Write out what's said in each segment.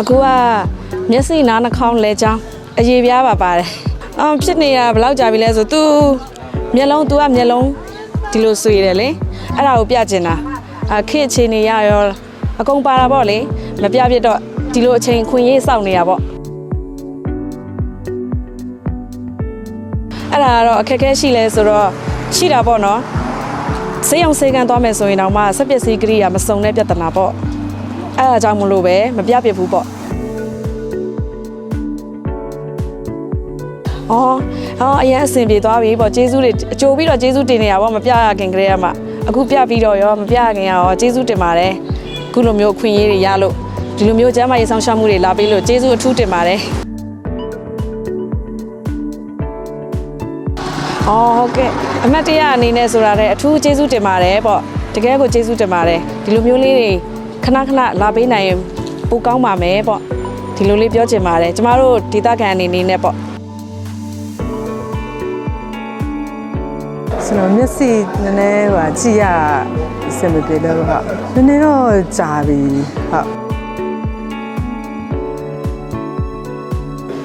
အခုကမျက်စိနားနှာခေါင်းလဲချောင်းအရေးပြားပါပါတယ်အော်ဖြစ်နေတာဘယ်လောက်ကြာပြီလဲဆို तू မျက်လုံး तू ကမျက်လုံးဒီလိုဆွေတယ်လေအဲ့ဒါကိုပြချင်တာအခက်အခြေအနေရရောအကုန်ပါတာပေါ့လေမပြပြတော့ဒီလိုအချိန်ခွင့်ရေးစောင့်နေရပေါ့အဲ့ဒါကတော့အခက်အခဲရှိလဲဆိုတော့ရှိတာပေါ့နော်စေးအောင်စေးကန်သွားမယ်ဆိုရင်တော့မှစက်ပစ္စည်းကိရိယာမစုံတဲ့ပြဿနာပေါ့ အဲ့ဒါကြောင့်မလို့ပဲမပြပြဘူးပေါ့အော်အော်အရင်အဆင်ပြေသွားပြီပေါ့ကျေးဇူးတွေအကြိုပြီးတော့ကျေးဇူးတင်နေတာပေါ့မပြရခင်ကလေးကမှအခုပြပြီးတော့ရောမပြရခင်ရောကျေးဇူးတင်ပါတယ်အခုလိုမျိုးအခွင့်အရေးတွေရလို့ဒီလိုမျိုးကျမ်းမာရေးဆောင်ရှောက်မှုတွေလာပြီးလို့ကျေးဇူးအထူးတင်ပါတယ်အော်ဟုတ်ကဲ့အမတ်တရအနေနဲ့ဆိုတာလည်းအထူးကျေးဇူးတင်ပါတယ်ပေါ့တကယ်ကိုကျေးဇူးတင်ပါတယ်ဒီလိုမျိုးလေးတွေ ခဏခဏလာပေးနိုင်ရင်ပိုကောင်းပါမယ်ပေါ့ဒီလိုလေးပြောချင်ပါတယ်ကျမတို့ဒေသခံအနေနဲ့ပေါ့ကျွန်တော်မျက်စိနည်းနည်းဟိုကြည့်ရအဆင်မပြေလို့ဟုတ်နည်းနည်းတော့ကြာပြီဟုတ်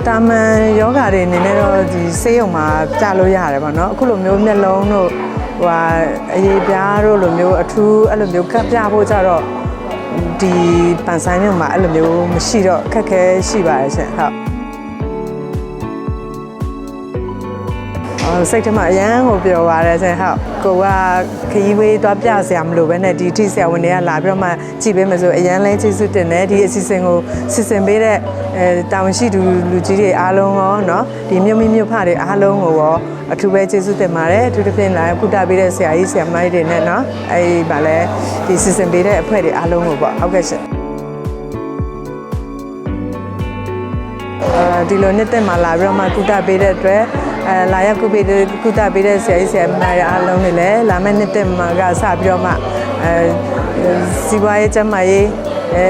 တာမန်ယောဂတွေအနေနဲ့တော့ဒီဆေးရုံမှာပြလို့ရတယ်ပေါ့နော်အခုလိုမျိုးမျက်လုံးတို့ဟိုဟာအရေးပြားတို့လိုမျိုးအထူးအဲ့လိုမျိုးကပ်ပြဖို့ကြတော့ ဒီပန်ဆိုင်မြို့မှာအဲ့လိုမျိုးမရှိတော့ခက်ခဲရှိပါတယ်ရှင်ဟုတ် စိတ်ထဲမှာအရန်ကိုပျော်ပါတယ်ဆင်ဟုတ်ကိုကခရီးဝေးသွားပြစရာမလိုပဲနဲ့ဒီထိဆရာဝန်တွေကလာပြီးတော့မှကြည့်ပေးမယ်ဆိုအရန်လဲကျေးဇူးတင်တယ်ဒီအစီအစဉ်ကိုစီစဉ်ပေးတဲ့အဲတာဝန်ရှိသူလူကြီးတွေအားလုံးရောเนาะဒီမြို့မိမြို့ဖတွေအားလုံးကိုရောအထူးပဲကျေးဇူးတင်ပါတယ်အထူးသဖြင့်လာကုတပေးတဲ့ဆရာကြီးဆရာမကြီးတွေနဲ့เนาะအဲဒီဗာလဲဒီစီစဉ်ပေးတဲ့အဖွဲ့တွေအားလုံးကိုပေါ့ဟုတ်ကဲ့ရှင် အဲဒီလိုနှစ်သက်မှာလာပြီးတော့မှကုသပေးတဲ့အတွက် အဲလာရောက်ကုပေးတဲ့ကုသပေးတဲ့ဆရာကြီးဆရာမတွေအားလုံးတွေလည်းလာမယ့်နှစ်သက်မှာကစပြီးတော့မှအဲစီးပွားရေးကျန်းမာရေးအဲ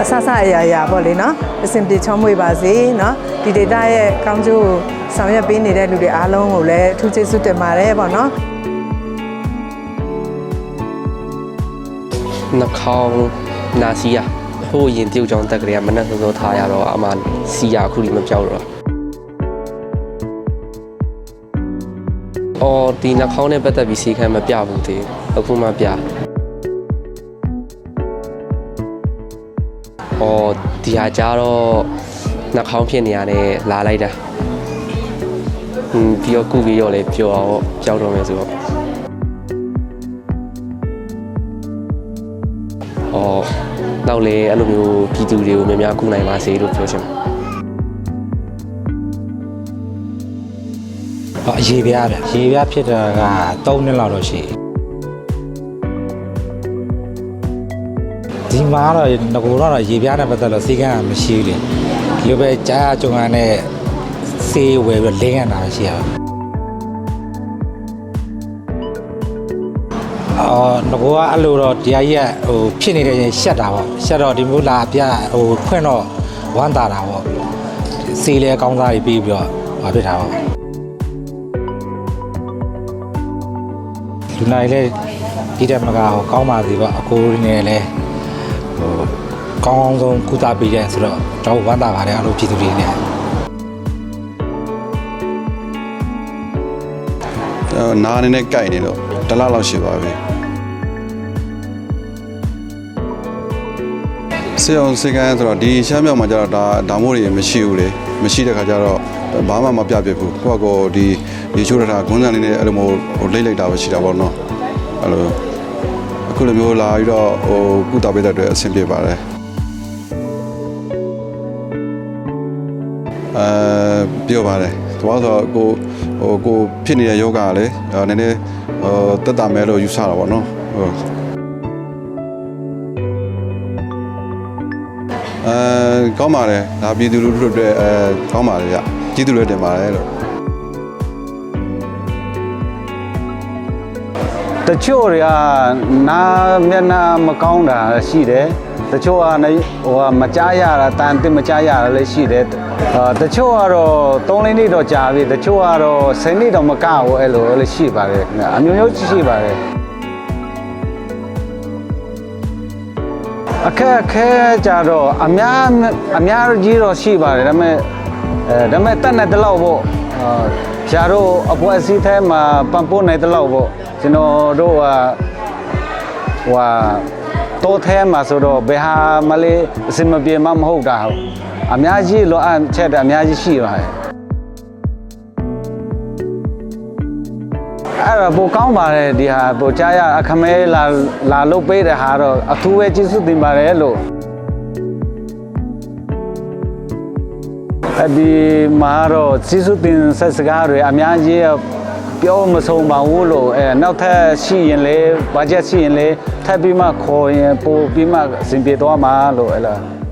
အဆအဆအရာရာပေါ့လေနော်အဆင်ပြေချောမွေ့ပါစေနော်ဒီဒေတာရဲ့ကောင်းကျိုးကိုဆောင်ရွက်ပေးနေတဲ့လူတွေအားလုံးကိုလည်းအထူးကျေးဇူးတင်ပါတယ်ပေါ့နော်နှာခေါင်းနာစီယာဟိုရင်တယောက်ကြောင့်တက်ကလေးကမနှက်စောစောထားရတော့အမှစီယာအခုဒီမပြောက်တော့ အော်ဒီနှာခေါင်းနဲ့ပတ်သက်ပြီးစီခမ်းမပြဘူးသေးဘူးအခုမှပြအော်ဒီဟာကြတော့နှာခေါင်းဖြစ်နေရတယ်လာလိုက်တာဟင်းပြီးတော့ကုပြီးတော့လေပျော်အောင်ကြောက်တော့မယ်ဆိုတော့။အော်နောက်လေအဲ့လိုမျိုးပြည်သူတွေကိုများများကူနိုင်ပါစေလို့ပြောချင်ပါတယ် ဟောအရေးပြားဗျရေပြားဖြစ်တာက3နှစ်လောက်တော့ရှိဒီမှာတော့ငကိုတော့ရေပြားနဲ့ပတ်သက်လို့စီကံကမရှိဘူးလေဒီလိုပဲကြားကြုံရတဲ့စေးဝယ်ပြီးလင်းရတာရှိရအော်ငကိုကအဲ့လိုတော့တရားကြီးကဟိုဖြစ်နေတဲ့ရင်ရှက်တာပေါ့ရှက်တော့ဒီမျိုးလာပြဟိုခွင့်တော့ဝမ်းသာတာပေါ့စေးလဲကောင်းစားပြီးပြီးတော့မဖြစ်တာပေါ့ လူနိုင်လည်းဒီတက်မကဟိုကောင်းပါစီပေါ့အကိုရင်းနဲ့လည်းဟိုကောင်းကောင်းဆုံးကုသပေးတဲ့ဆိုတော့တော့ဝမ်းသာပါတယ်အလိုပြည်သူတွေနဲ့ကျွန်တော်နားနေနဲ့ကြိုက်နေတော့တစ်လလောက်ရှိပါပြီစေအောင်စေကန်ဆိုတော့ဒီရှမ်းမြောက်မှာကျတော့ဒါဒါမို့တွေမရှိဘူးလေမရှိတဲ့ခါကျတော့ဘာမှမပြပြဘူးကိုယ့်ကောဒီ ဒီချိုးရတာဂွန်းစံလေးနဲ့အဲ့လိုမျိုးဟိုလိမ့်လိုက်တာပဲရှိတာပေါ့နော်အဲ့လိုအခုလိုမျိုးလာပြီးတော့ဟိုကုသပေးတဲ့အတွက်အဆင်ပြေပါတယ်အဲပြောပါတယ်သူကဆိုကိုဟိုကိုဖြစ်နေတဲ့ယောဂကလည်းနည်းနည်းဟိုတက်တာမဲလို့ယူဆတာပေါ့နော်ဟုတ်အဲကောင်းပါတယ်ဒါပြည်သူလူထုတွေအဲကောင်းပါတယ်ဗျကျေးဇူးလည်းတင်ပါတယ်လို့ တချို့တွေကနာမျက်နှာမကောင်းတာရှိတယ်တချို့ကနေဟိုကမကြားရတာတန်တင်မကြားရတာလည်းရှိတယ်အာတချို့ကတော့3လေးနှစ်တော့ကြာပြီတချို့ကတော့10နှစ်တော့မကဘူးအဲ့လိုလည်းရှိပါတယ်ခင်ဗျအမျိုးမျိုးရှိပါတယ်အခက်အခဲကြတော့အများအများကြီးတော့ရှိပါတယ်ဒါပေမဲ့အဲဒါပေမဲ့တက်နေတလောက်ပေါ့အာရှားတို့အပွဲအစည်းထဲမှာပံ့ပိုးနေတလောက်ပေါ့ ကျွန်တော်တို့ကဟိုဟာတိုးထဲမှာဆိုတော့ဘယ်ဟာမလေးအစင်မပြေမှမဟုတ်တာဟုတ်အများကြီးလောအပ်ချက်တယ်အများကြီးရှိပါတယ်အဲ့တော့ပိုကောင်းပါတယ်ဒီဟာပိုကြားရအခမဲလာလာလုတ်ပေးတဲ့ဟာတော့အထူးပဲကျေးဇူးတင်ပါတယ်လို့အဲ့ဒီမှာတော့ကျေးဇူးတင်ဆက်စကားတွေအများကြီး ပြောမဆုံးပါဘူးလို့အဲနောက်ထပ်ရှိရင်လေဘတ်ဂျက်ရှိရင်လေထပ်ပြီးမှခေါ်ရင်ပိုပြီးမှအဆင်ပြေသွားမှာလို့အဲ့လား